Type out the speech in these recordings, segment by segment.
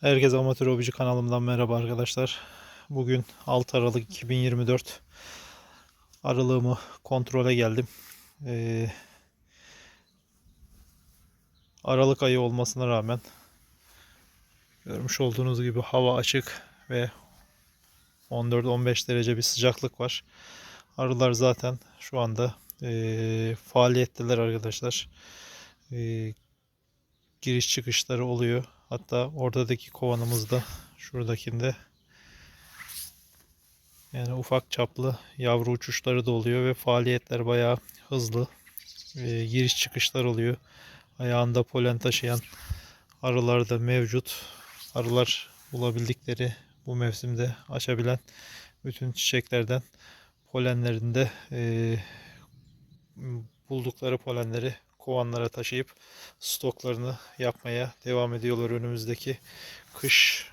Herkese Amatör Hobici kanalımdan merhaba arkadaşlar. Bugün 6 Aralık 2024 aralığımı kontrole geldim. Ee, Aralık ayı olmasına rağmen görmüş olduğunuz gibi hava açık ve 14-15 derece bir sıcaklık var. Arılar zaten şu anda ee, faaliyetteler arkadaşlar. Ee, giriş çıkışları oluyor. Hatta oradaki kovanımızda şuradakinde yani ufak çaplı yavru uçuşları da oluyor ve faaliyetler bayağı hızlı. Ee, giriş çıkışlar oluyor. Ayağında polen taşıyan arılar da mevcut. Arılar bulabildikleri bu mevsimde açabilen bütün çiçeklerden polenlerinde eee, buldukları polenleri kovanlara taşıyıp stoklarını yapmaya devam ediyorlar önümüzdeki kış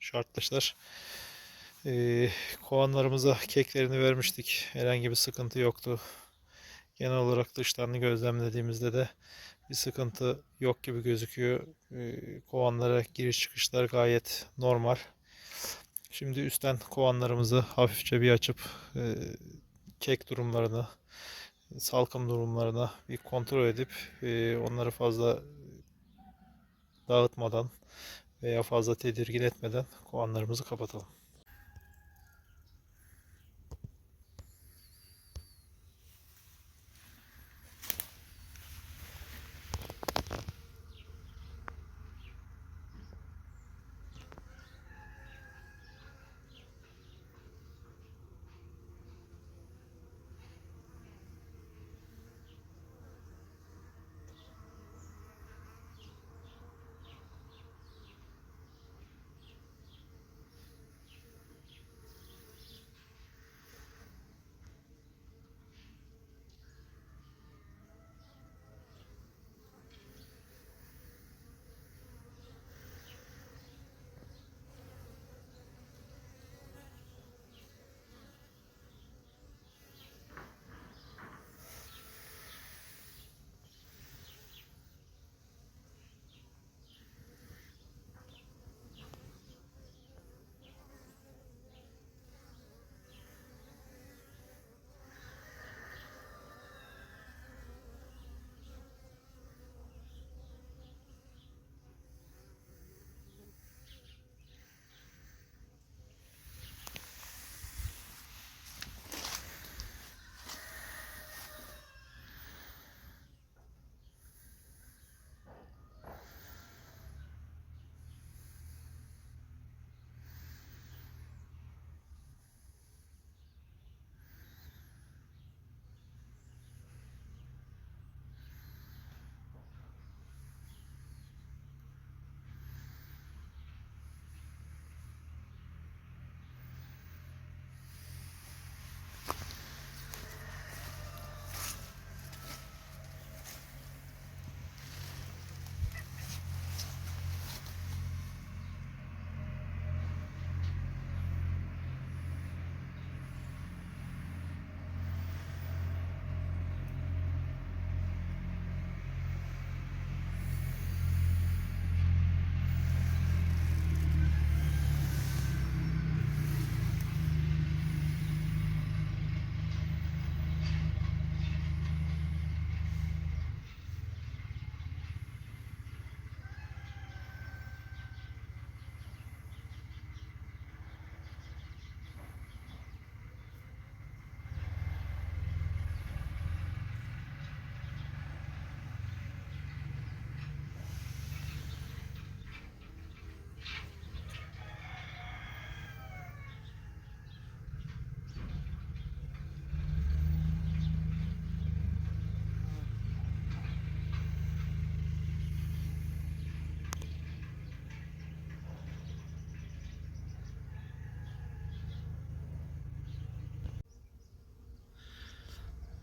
şartlaşlar. Ee, kovanlarımıza keklerini vermiştik. Herhangi bir sıkıntı yoktu. Genel olarak dışlarını gözlemlediğimizde de bir sıkıntı yok gibi gözüküyor. Ee, kovanlara giriş çıkışlar gayet normal. Şimdi üstten kovanlarımızı hafifçe bir açıp e, kek durumlarını, salkım durumlarına bir kontrol edip e, onları fazla dağıtmadan veya fazla tedirgin etmeden kovanlarımızı kapatalım.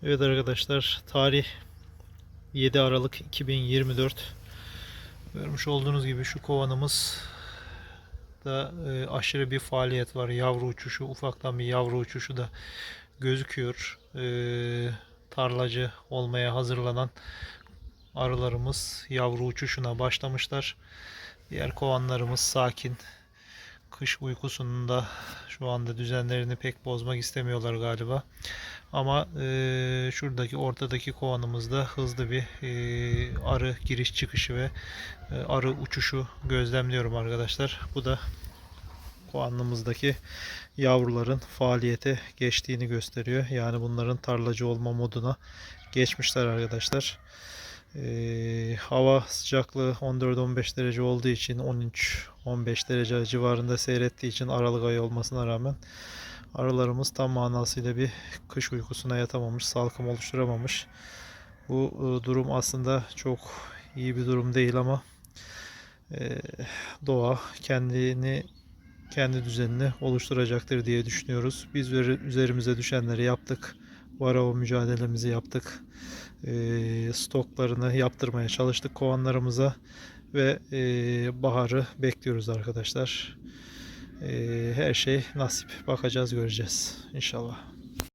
Evet arkadaşlar tarih 7 Aralık 2024 görmüş olduğunuz gibi şu kovanımız da e, aşırı bir faaliyet var. Yavru uçuşu ufaktan bir yavru uçuşu da gözüküyor. E, tarlacı olmaya hazırlanan arılarımız yavru uçuşuna başlamışlar. Diğer kovanlarımız sakin. Kış uykusunda şu anda düzenlerini pek bozmak istemiyorlar galiba. Ama eee, şuradaki ortadaki kovanımızda hızlı bir eee, arı giriş çıkışı ve e, arı uçuşu gözlemliyorum arkadaşlar. Bu da kovanımızdaki yavruların faaliyete geçtiğini gösteriyor. Yani bunların tarlacı olma moduna geçmişler arkadaşlar. Ee, hava sıcaklığı 14-15 derece olduğu için 13-15 derece civarında seyrettiği için Aralık ayı olmasına rağmen arılarımız tam manasıyla bir kış uykusuna yatamamış, salkım oluşturamamış. Bu e, durum aslında çok iyi bir durum değil ama e, doğa kendini kendi düzenini oluşturacaktır diye düşünüyoruz. Biz üzeri- üzerimize düşenleri yaptık. Varava mücadelemizi yaptık. Ee, stoklarını yaptırmaya çalıştık kovanlarımıza ve e, baharı bekliyoruz arkadaşlar. Ee, her şey nasip. Bakacağız, göreceğiz inşallah.